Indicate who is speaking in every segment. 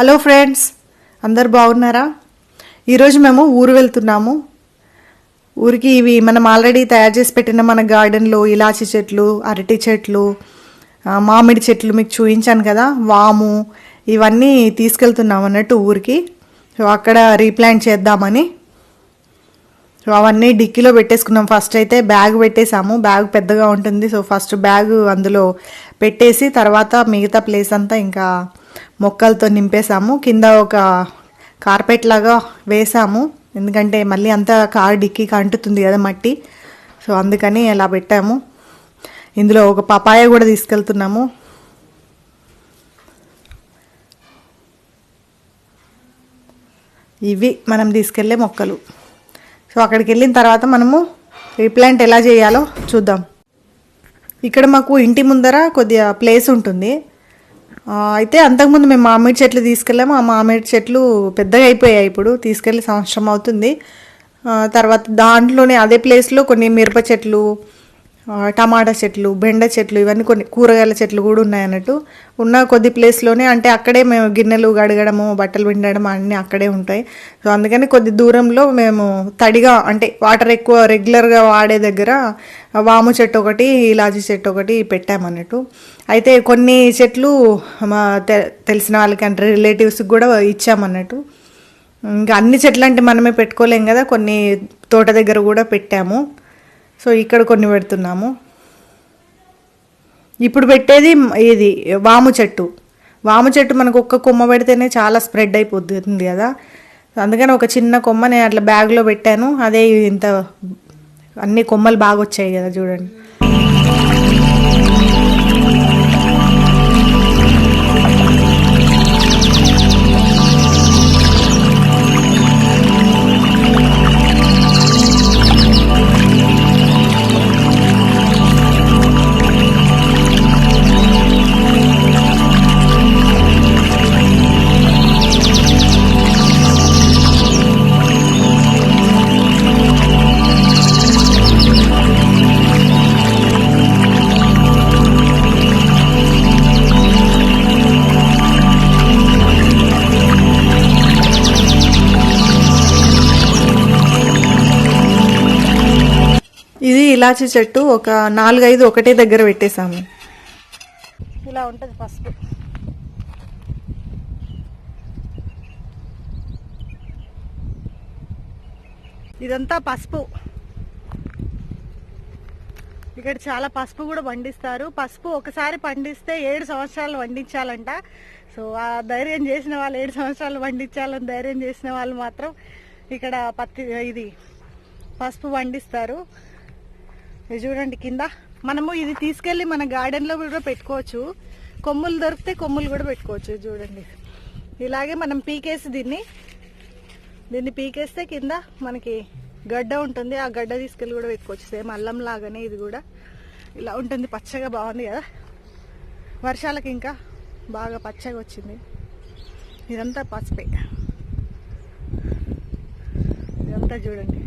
Speaker 1: Hello friends అందరు బాగున్నారా? ఈరోజు మేము ఊరు వెళ్తున్నాము. ఊరికి ఇవి మనం ఆల్రెడీ తయారు చేసి పెట్టిన మన గార్డెన్లో ఇలాచి చెట్లు అరటి చెట్లు మామిడి చెట్లు మీకు చూపించాను కదా వాము ఇవన్నీ తీసుకెళ్తున్నాం అన్నట్టు ఊరికి. సో అక్కడ రీప్లాంట్ చేద్దామని. సో అవన్నీ డిక్కీలో పెట్టేసుకున్నాం. ఫస్ట్ అయితే బ్యాగ్ పెట్టేసాము బ్యాగ్ పెద్దగా ఉంటుంది. సో ఫస్ట్ బ్యాగ్ అందులో పెట్టేసి తర్వాత మిగతా ప్లేస్ అంతా ఇంకా మొక్కలతో నింపేసాము కింద ఒక కార్పెట్ లాగా వేసాము ఎందుకంటే మళ్ళీ అంతా కార్ డిక్కీకి అంటుతుంది కదా మట్టి. సో అందుకని అలా పెట్టాము. ఇందులో ఒక పపాయ కూడా తీసుకెళ్తున్నాము. ఇవి మనం తీసుకెళ్ళే మొక్కలు. సో అక్కడికి వెళ్ళిన తర్వాత మనము రీప్లాంట్ ఎలా చేయాలో చూద్దాం. ఇక్కడ మాకు ఇంటి ముందర కొద్దిగా ప్లేస్ ఉంటుంది. అయితే అంతకుముందు మేము మామిడి చెట్లు తీసుకెళ్ళాము. ఆ మామిడి చెట్లు పెద్దగా అయిపోయాయి ఇప్పుడు. తీసుకెళ్ళి సంవత్సరం అవుతుంది. తర్వాత దాంట్లోనే అదే ప్లేస్లో కొన్ని మిరప చెట్లు టమాటా చెట్లు బెండ చెట్లు ఇవన్నీ కొన్ని కూరగాయల చెట్లు కూడా ఉన్నాయి అన్నట్టు. ఉన్న కొద్ది ప్లేస్లోనే అంటే అక్కడే మేము గిన్నెలు గడగడము బట్టలు పిండడం అన్నీ అక్కడే ఉంటాయి. సో అందుకని కొద్ది దూరంలో మేము తడిగా అంటే వాటర్ ఎక్కువ రెగ్యులర్గా వాడే దగ్గర వాము చెట్టు ఒకటి ఇలాచి చెట్టు ఒకటి పెట్టామన్నట్టు అయితే కొన్ని చెట్లు మా తె- తెలిసిన వాళ్ళకి అంటే రిలేటివ్స్కి కూడా ఇచ్చామన్నట్టు ఇంకా అన్ని చెట్లు అంటే మనమే పెట్టుకోలేం కదా కొన్ని తోట దగ్గర కూడా పెట్టాము. సో ఇక్కడ కొన్ని పెడుతున్నాము. ఇప్పుడు పెట్టేది ఇది వాము చెట్టు. వాము చెట్టు మనకు ఒక్క కొమ్మ పెడితేనే చాలా స్ప్రెడ్ అయిపోతుంది కదా. అందుకని ఒక చిన్న కొమ్మ నేను అట్లా బ్యాగ్లో పెట్టాను. అదే ఇంత అన్ని కొమ్మలు బాగా వచ్చాయి కదా చూడండి. ఇది ఇలాచి చెట్టు ఒక నాలుగైదు ఒకటే దగ్గర పెట్టేశాము. ఇలా ఉంటుంది ఫస్ట్. ఇదంతా పసుపు. ఇక్కడ చాలా పసుపు కూడా పండిస్తారు. పసుపు ఒకసారి పండిస్తే ఏడు సంవత్సరాలు పండించాలంట. సో ఆ ధైర్యం చేసిన వాళ్ళు ఏడు సంవత్సరాలు పండించాలని ధైర్యం చేసిన వాళ్ళు మాత్రం ఇక్కడ పత్తి ఇది పసుపు పండిస్తారు. చూడండి కింద. మనము ఇది తీసుకెళ్ళి మన గార్డెన్లో కూడా పెట్టుకోవచ్చు. కొమ్ములు దొరికితే కొమ్ములు కూడా పెట్టుకోవచ్చు చూడండి. ఇలాగే మనం పీకేసి దీన్ని దీన్ని పీకేస్తే కింద మనకి గడ్డ ఉంటుంది. ఆ గడ్డ తీసుకెళ్ళి కూడా పెట్టుకోవచ్చు. సేమ్ అల్లం లాగానే ఇది కూడా. ఇలా ఉంటుంది పచ్చగా బాగుంది కదా. వర్షాలకి ఇంకా బాగా పచ్చగా వచ్చింది. ఇదంతా పసుపే. ఇదంతా చూడండి.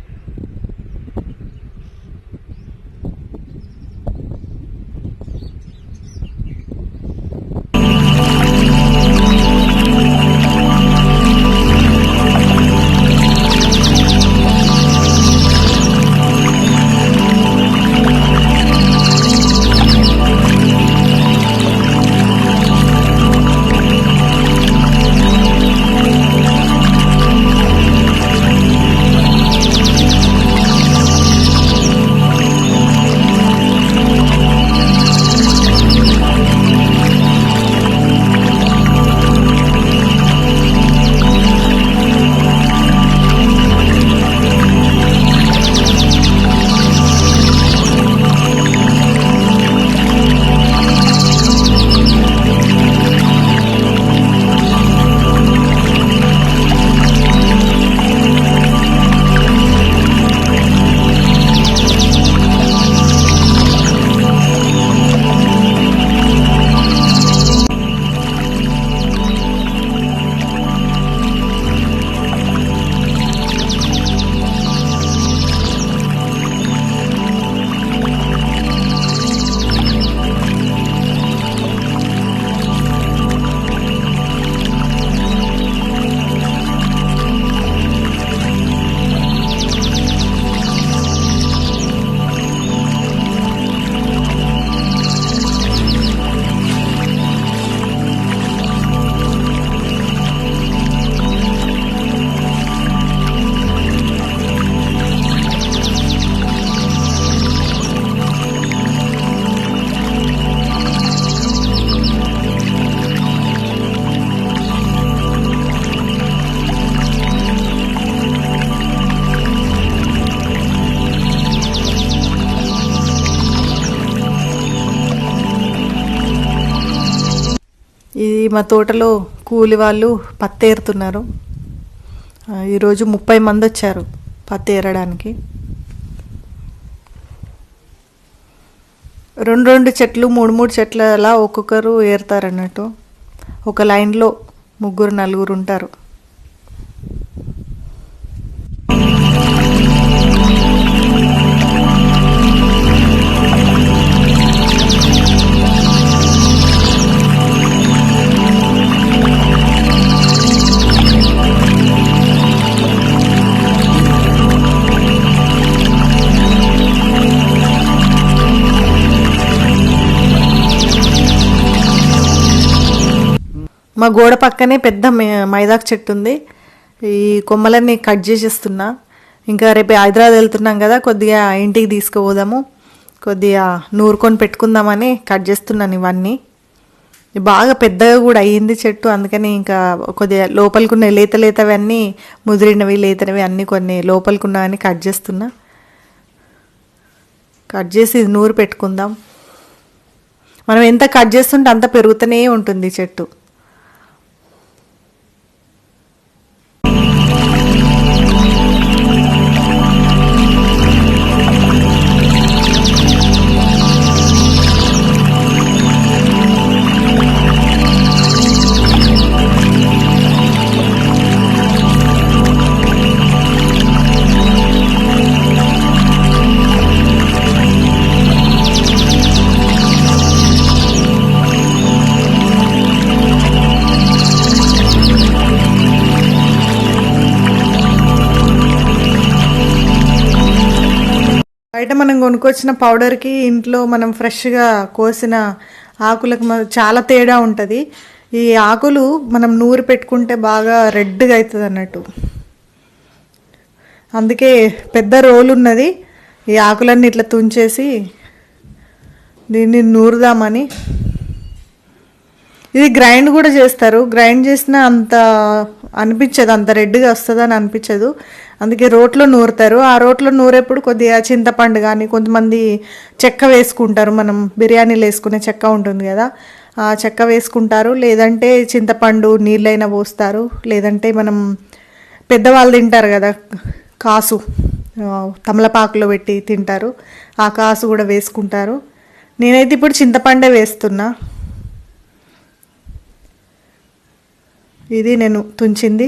Speaker 1: మా తోటలో కూలి వాళ్ళు పత్తి ఏరుతున్నారు ఈరోజు ముప్పై మంది వచ్చారు పత్తి ఏరడానికి రెండు రెండు చెట్లు మూడు మూడు చెట్లు అలా ఒక్కొక్కరు ఏరుతారు అన్నట్టు ఒక లైన్లో ముగ్గురు నలుగురు ఉంటారు. మా గోడ పక్కనే పెద్ద మైదాకు చెట్టు ఉంది. ఈ కొమ్మలన్నీ కట్ చేసేస్తున్నా. ఇంకా రేపు హైదరాబాద్ వెళ్తున్నాం కదా కొద్దిగా ఇంటికి తీసుకుపోదాము. కొద్దిగా నూరుకొని పెట్టుకుందామని కట్ చేస్తున్నాను ఇవన్నీ. బాగా పెద్దగా కూడా అయ్యింది చెట్టు అందుకని ఇంకా కొద్దిగా లోపలికున్న లేత లేతవి అన్నీ ముదిరినవి లేతనవి అన్నీ కొన్ని లోపలికున్నవన్నీ కట్ చేస్తున్నా. కట్ చేసి ఇది నూరు పెట్టుకుందాం. మనం ఎంత కట్ చేస్తుంటే అంత పెరుగుతూనే ఉంటుంది చెట్టు. బయట మనం కొనుక్కొచ్చిన పౌడర్కి ఇంట్లో మనం ఫ్రెష్గా కోసిన ఆకులకు చాలా తేడా ఉంటుంది. ఈ ఆకులు మనం నూరు పెట్టుకుంటే బాగా రెడ్గా అవుతుంది అన్నట్టు. అందుకే పెద్ద రోల్ ఉన్నది. ఈ ఆకులన్నీ ఇట్లా తుంచేసి దీన్ని నూరుదామని ఇది గ్రైండ్ కూడా చేస్తారు. గ్రైండ్ చేసిన అంత అనిపించదు. అంత రెడ్గా వస్తుందని అనిపించదు. అందుకే రోట్లో నూరుతారు. ఆ రోట్లో నూరేప్పుడు కొద్దిగా చింతపండు కానీ కొంతమంది చెక్క వేసుకుంటారు. మనం బిర్యానీలు వేసుకునే చెక్క ఉంటుంది కదా ఆ చెక్క వేసుకుంటారు. లేదంటే చింతపండు నీళ్ళైనా పోస్తారు. లేదంటే మనం పెద్దవాళ్ళు తింటారు కదా కాసు తమలపాకులో పెట్టి తింటారు. ఆ కాసు కూడా వేసుకుంటారు. నేనైతే ఇప్పుడు చింతపండే వేస్తున్నా. ఇది నేను తుంచింది.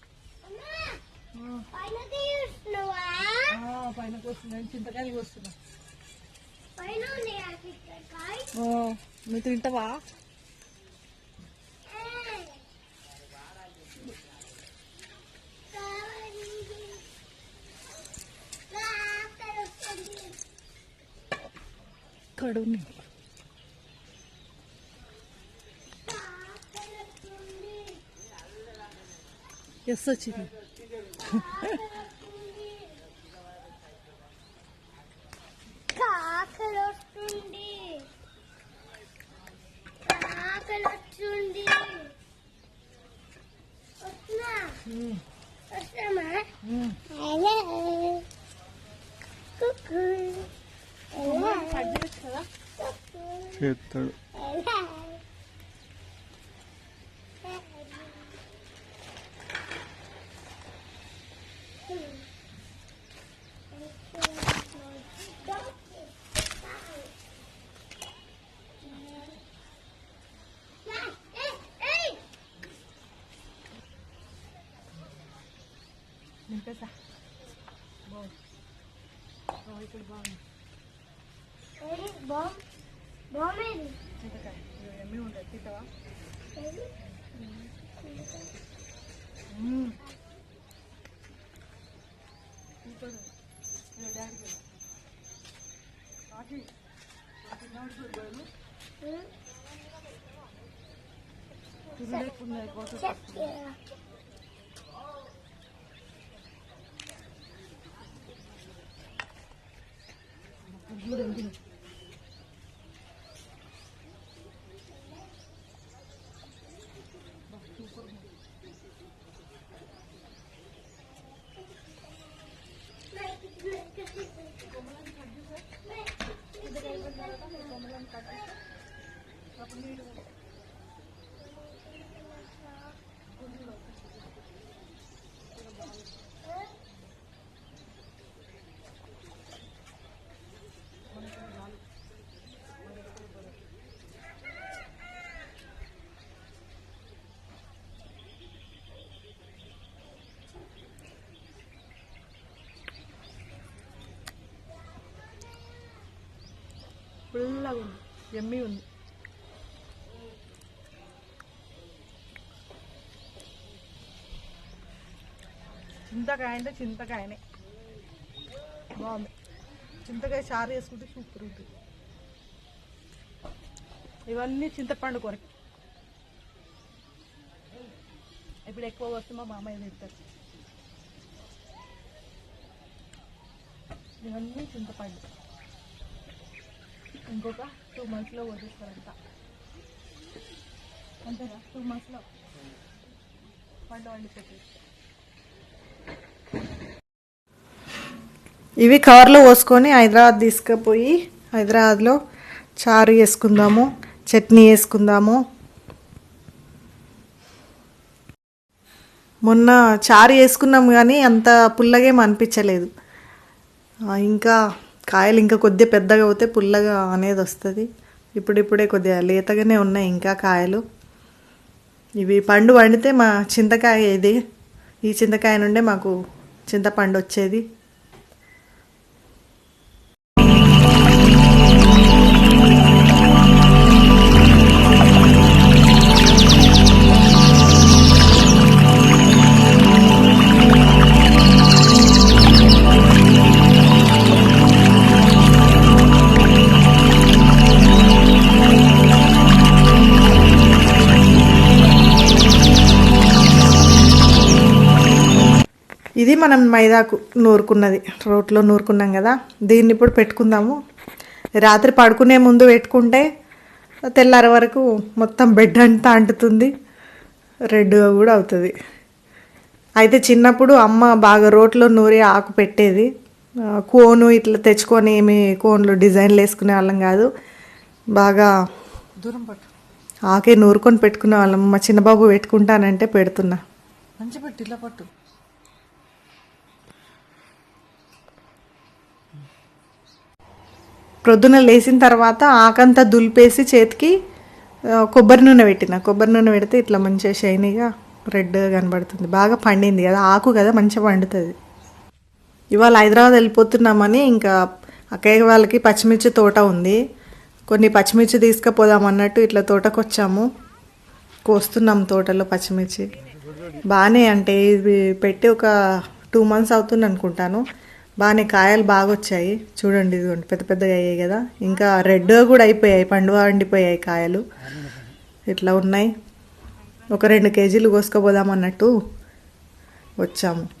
Speaker 2: పైన
Speaker 1: వస్తున్నాయి చింతకాయలు వస్తున్నా.
Speaker 2: పైన ఉన్నాయా చిక్కకాయ
Speaker 1: నువ్వు తింటావా? కడుని ఎస్ వచ్చింది
Speaker 2: కాకలు వస్తుంది కాకలు వస్తుంది వస్తున్నా వస్తామా హలో కుక్కు హలో కుక్కు
Speaker 3: చేస్తాడు
Speaker 1: నింపేసా బాగుంది ఇక్కడ బాగుంది
Speaker 2: బామ్ బామేది
Speaker 1: చింతకాయ ఎమ్మి ఉంటుంది తింటావా సూపర్ డాడీకి కాకి తినలేకుండా అయిపోతుంది చూడండి పుల్లగా ఉంది. ఎమ్మి ఉంది. చింతకాయ అంటే చింతకాయనే. బాగుంది. చింతకాయ చారు వేసుకుంటే సూపర్ ఉంటుంది. ఇవన్నీ చింతపండు కొరకు ఇప్పుడు ఎక్కువ వస్తే మా మామయ్య తింటారు. ఇవన్నీ చింతపండు. ఇంకొక టూ మంత్స్లో వదిలిస్తారంట. అంతేనా? టూ మంత్స్లో పండు వండిపోతుంది ఇవి కవర్లో పోసుకొని హైదరాబాద్ తీసుకుపోయి హైదరాబాద్లో చారు వేసుకుందాము చట్నీ వేసుకుందాము మొన్న చారు వేసుకున్నాం కానీ అంత పుల్లగేం అనిపించలేదు. ఇంకా కాయలు ఇంకా కొద్దిగా పెద్దగా అవుతే పుల్లగా అనేది వస్తుంది. ఇప్పుడిప్పుడే కొద్దిగా లేతగానే ఉన్నాయి ఇంకా కాయలు. ఇవి పండు వండితే మా చింతకాయ ఇది. ఈ చింతకాయ నుండే మాకు చింతపండు వచ్చేది. మనం మైదాకు నూరుకున్నది. రోట్లో నూరుకున్నాం కదా. దీన్ని ఇప్పుడు పెట్టుకుందాము. రాత్రి పడుకునే ముందు పెట్టుకుంటే తెల్లారి వరకు మొత్తం బెడ్ అంతా అంటుతుంది. రెడ్గా కూడా అవుతుంది. అయితే చిన్నప్పుడు అమ్మ బాగా రోట్లో నూరి ఆకు పెట్టేది. కోను ఇట్లా తెచ్చుకొని ఏమి కోన్లు డిజైన్లు వేసుకునే వాళ్ళం కాదు. బాగా
Speaker 4: దూరం పట్టు.
Speaker 1: ఆకే నూరుకొని పెట్టుకునే వాళ్ళం. మా చిన్నబాబు పెట్టుకుంటానంటే పెడుతున్నా.
Speaker 4: మంచి పట్టు ఇలా పట్టు.
Speaker 1: ప్రొద్దున లేచిన తర్వాత ఆకంతా దులిపేసి చేతికి కొబ్బరి నూనె పెట్టిన. కొబ్బరి నూనె పెడితే ఇట్లా మంచిగా షైనీగా రెడ్ కనబడుతుంది. బాగా పండింది. కదా ఆకు కదా మంచిగా పండుతుంది. ఇవాళ హైదరాబాద్ వెళ్ళిపోతున్నామని ఇంకా అక్కయ్య వాళ్ళకి పచ్చిమిర్చి తోట ఉంది. కొన్ని పచ్చిమిర్చి తీసుకుపోదాం అన్నట్టు ఇట్లా తోటకు వచ్చాము కోస్తున్నాం తోటలో పచ్చిమిర్చి. బాగానే అంటే ఇది పెట్టి ఒక టూ మంత్స్ అవుతుంది అనుకుంటాను. బాగానే కాయలు బాగా వచ్చాయి చూడండి ఇదిగోండి పెద్ద పెద్దగా అయ్యాయి కదా. ఇంకా రెడ్ కూడా అయిపోయాయి పండుగ వండిపోయాయి కాయలు. ఇట్లా ఉన్నాయి. ఒక రెండు కేజీలు కోసుకుపోదాం అన్నట్టు వచ్చాము.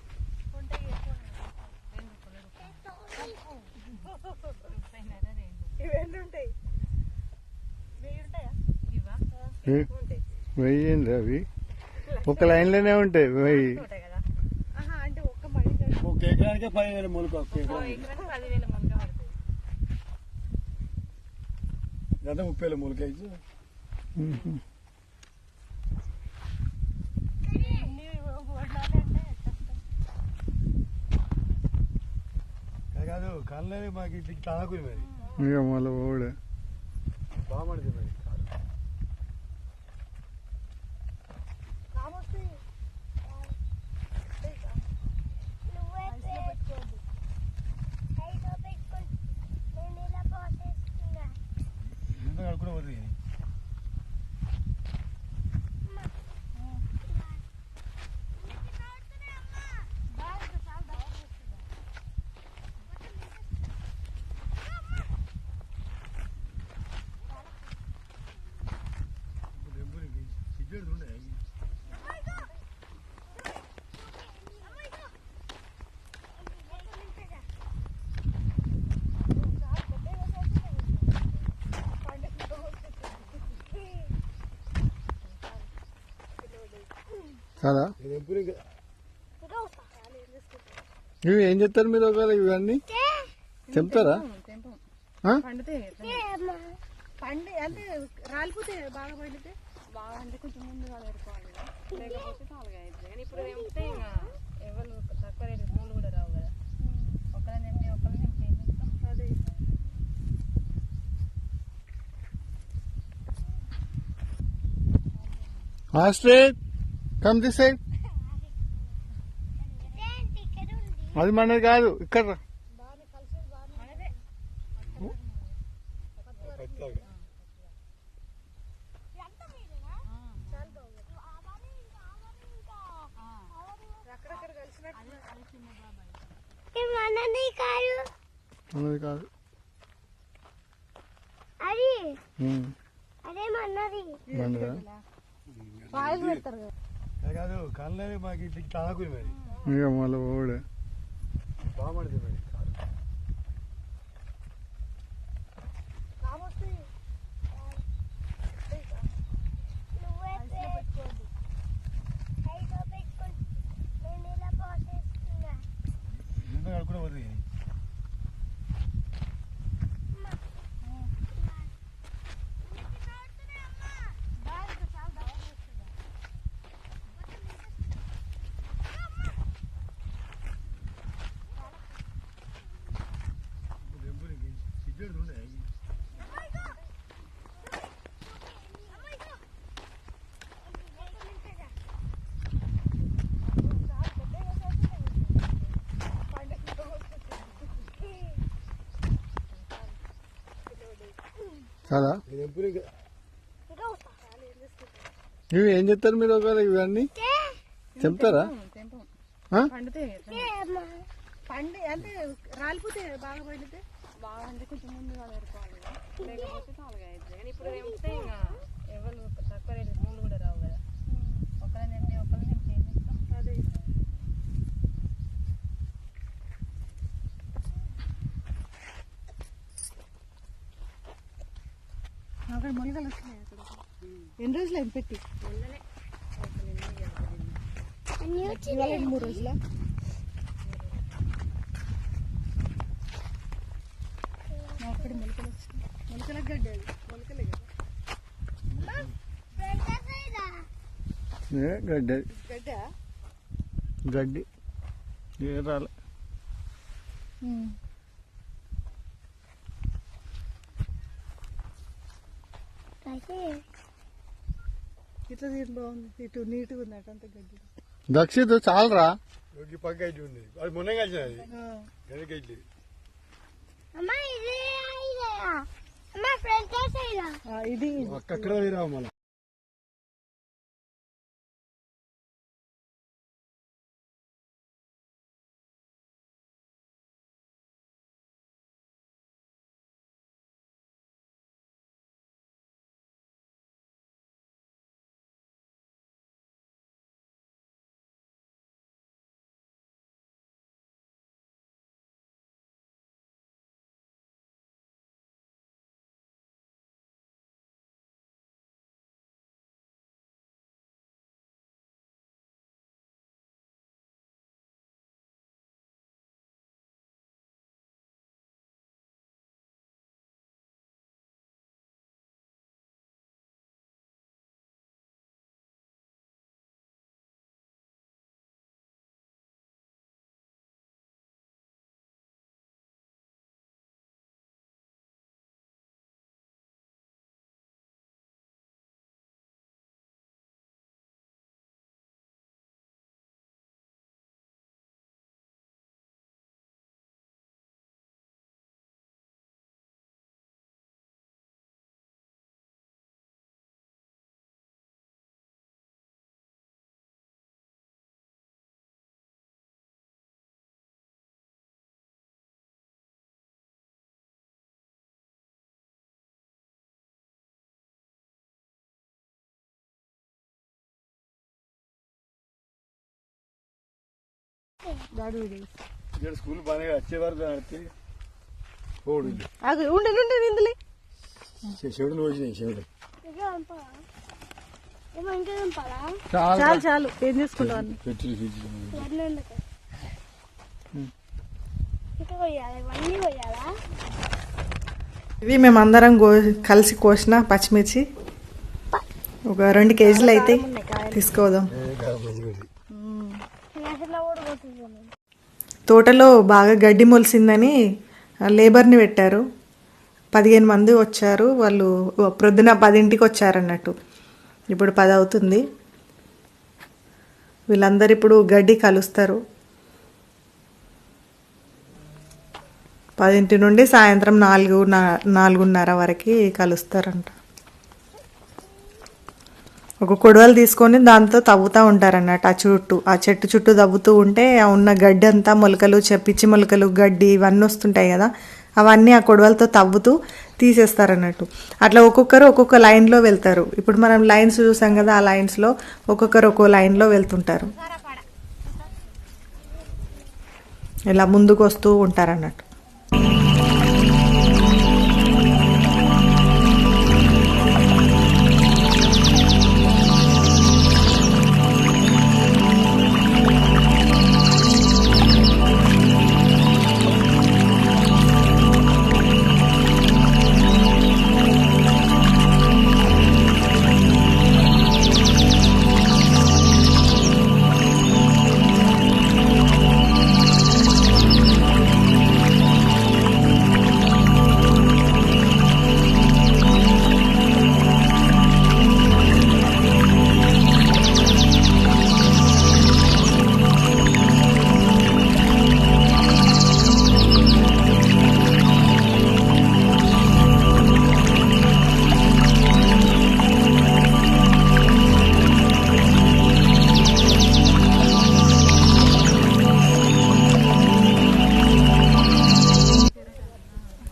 Speaker 4: వెయ్యి
Speaker 5: ఏంటి అవి? ఒక లైన్లోనే ఉంటాయి వెయ్యి.
Speaker 3: ఒక ఎకరానికే పదివేల మొలక ఒక ఎకరానికి. గత ముప్పై వేల మొలక కాదు కళ్ళని మాకు ఇట్లా తాకుని మరి.
Speaker 5: ఇక మళ్ళీ ఓడే.
Speaker 3: బాగుండదు మరి.
Speaker 5: కదా? ఇవి ఏం చెప్తారు మీరు ఒకవేళ ఇవన్నీ? చెప్తారా
Speaker 4: పండి అంటే రాలిపోతే బాగా పండితే? బాగా అంటే కొంచెం లేకపోతే తాలుగా అవుతుంది కానీ ఇప్పుడు ఎవరు తక్కువ రేటు పూలు కూడా రావు కదా. ఒకళ్ళని ఒకళ్ళని? అదే.
Speaker 5: కమ్ దిస్ సైడ్
Speaker 2: ఇక్కడ ఉంది
Speaker 5: అది మనది కాదు ఇక్కడ
Speaker 2: మనది కాదు
Speaker 5: మనది కాదు.
Speaker 2: అది. అదే మనది.
Speaker 5: మనదా
Speaker 4: పాయలు పెడతారు కాదు
Speaker 3: కళ్ళని మాకు ఇట్లా తాకుని మరి
Speaker 5: ఇక మళ్ళీ ఓడే
Speaker 3: బాగుండదు మరి
Speaker 5: కదా? ఇవి ఏం చెప్తారు మీరు ఒకవేళ ఇవన్నీ? చెప్తారా?
Speaker 4: పండి అంటే రాలిపోతే బాగా పండితే? బాగా అంటే కొంచెం ముందు వాళ్ళు ఎరుకోవాలి కదా లేకపోతే తాలుగా అవుతుంది కానీ ఇప్పుడు ఏమిస్తే ఇంకా ఎవరు తక్కువ రేటు పూలు కూడా రావు కదా ఒకళ్ళని తెంపి ఒకళ్ళని తెంపి ఏం చేస్తాం? అదే అక్కడ మొలకలు అక్కడ. ఎన్ని రోజులు పెట్టి? ఇవాళ మూడు రోజుల? అక్కడ మొలకలు వచ్చినాయి మొలకల గడ్డ మొలకలే కదా.
Speaker 5: ఏ గడ్డి?
Speaker 4: గడ్డ?
Speaker 5: గడ్డి. ఏ రాలే
Speaker 4: ఇట్లా దీని బాగుంది. ఇటు నీట్గా ఉంది అటు అంత గడ్డి.
Speaker 5: దక్షిత్ చాలరా?
Speaker 3: పక్క ఉంది. అది మొన్న కలిసిన అది. వెనక
Speaker 2: ఇదే
Speaker 3: అక్కడ ఇక్కడ స్కూల్ పోడు
Speaker 4: ఇందులో.
Speaker 3: వచ్చినాయి
Speaker 5: చాలా.
Speaker 4: ఏం చేసుకుంటావు
Speaker 1: ఇవి మేమందరం కలిసి కోసిన పచ్చిమిర్చి. ఒక రెండు కేజీలు అయితే తీసుకోదాం. తోటలో బాగా గడ్డి మొలిసిందని లేబర్ని పెట్టారు. పదిహేను మంది వచ్చారు. వాళ్ళు ప్రొద్దున పదింటికి వచ్చారన్నట్టు. ఇప్పుడు పది అవుతుంది. వీళ్ళందరూ ఇప్పుడు గడ్డి కలుస్తారు. పదింటి నుండి సాయంత్రం నాలుగు నాలుగున్నర వరకు కలుస్తారంట. ఒక కొడవలు తీసుకొని దాంతో తవ్వుతూ ఉంటారన్నట్టు ఆ చుట్టూ. ఆ చెట్టు చుట్టూ తవ్వుతూ ఉంటే ఆ ఉన్న గడ్డి అంతా మొలకలు చె- పిచ్చి మొలకలు గడ్డి ఇవన్నీ వస్తుంటాయి కదా. అవన్నీ ఆ కొడవలతో తవ్వుతూ తీసేస్తారన్నట్టు. అట్లా ఒక్కొక్కరు ఒక్కొక్క లైన్లో వెళ్తారు. ఇప్పుడు మనం లైన్స్ చూసాం కదా ఆ లైన్స్లో ఒక్కొక్కరు ఒక్కో లైన్లో వెళ్తుంటారు. ఇలా ముందుకు వస్తూ ఉంటారన్నట్టు.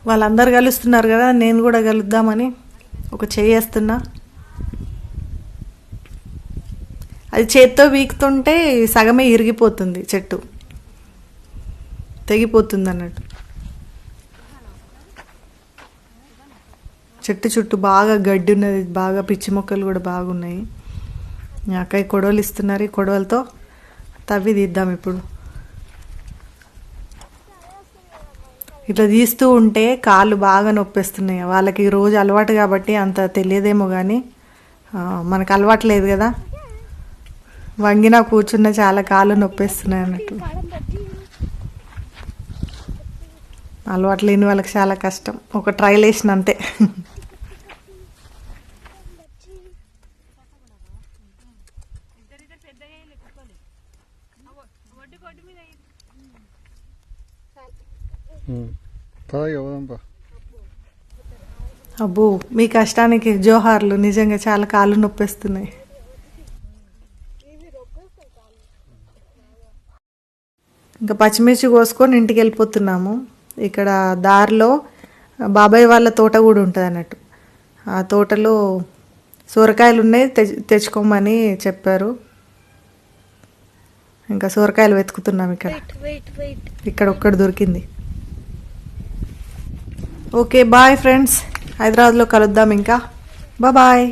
Speaker 1: వాళ్ళందరు కలుస్తున్నారు కదా నేను కూడా కలుద్దామని ఒక చేయేస్తున్నా. అది చేత్తో వీకుతుంటే సగమే ఇరిగిపోతుంది చెట్టు. తెగిపోతుంది అన్నట్టు చెట్టు చుట్టూ బాగా గడ్డి ఉన్నది బాగా పిచ్చి మొక్కలు కూడా బాగున్నాయి. మీ అక్కయ్య కొడవలు ఇస్తున్నారు ఈ కొడవలతో. తవ్వి తీద్దాం ఇప్పుడు. ఇట్లా తీస్తూ ఉంటే కాళ్ళు బాగా నొప్పేస్తున్నాయి. వాళ్ళకి రోజు అలవాటు కాబట్టి అంత తెలియదేమో కానీ మనకు అలవాటు లేదు కదా. వంగినా కూర్చున్న చాలా కాళ్ళు నొప్పేస్తున్నాయి అన్నట్టు. అలవాటు లేని వాళ్ళకి చాలా కష్టం. ఒక ట్రైల్ వేసిన అంతే.
Speaker 5: పోదాంపా
Speaker 1: అబ్బో మీ కష్టానికి జోహార్లు నిజంగా చాలా కాళ్ళు నొప్పేస్తున్నాయి. ఇంకా పచ్చిమిర్చి కోసుకొని ఇంటికి వెళ్ళిపోతున్నాము. ఇక్కడ దారిలో బాబాయ్ వాళ్ళ తోట కూడా ఉంటుంది అన్నట్టు. ఆ తోటలో సొరకాయలు ఉన్నాయి తెచ్ తెచ్చుకోమని చెప్పారు. ఇంకా సొరకాయలు వెతుకుతున్నాం ఇక్కడ.
Speaker 2: వెయిట్ వెయిట్
Speaker 1: ఇక్కడ ఒక్కటి దొరికింది. ఓకే బాయ్ ఫ్రెండ్స్ హైదరాబాద్లో కలుద్దాం ఇంకా. బాయ్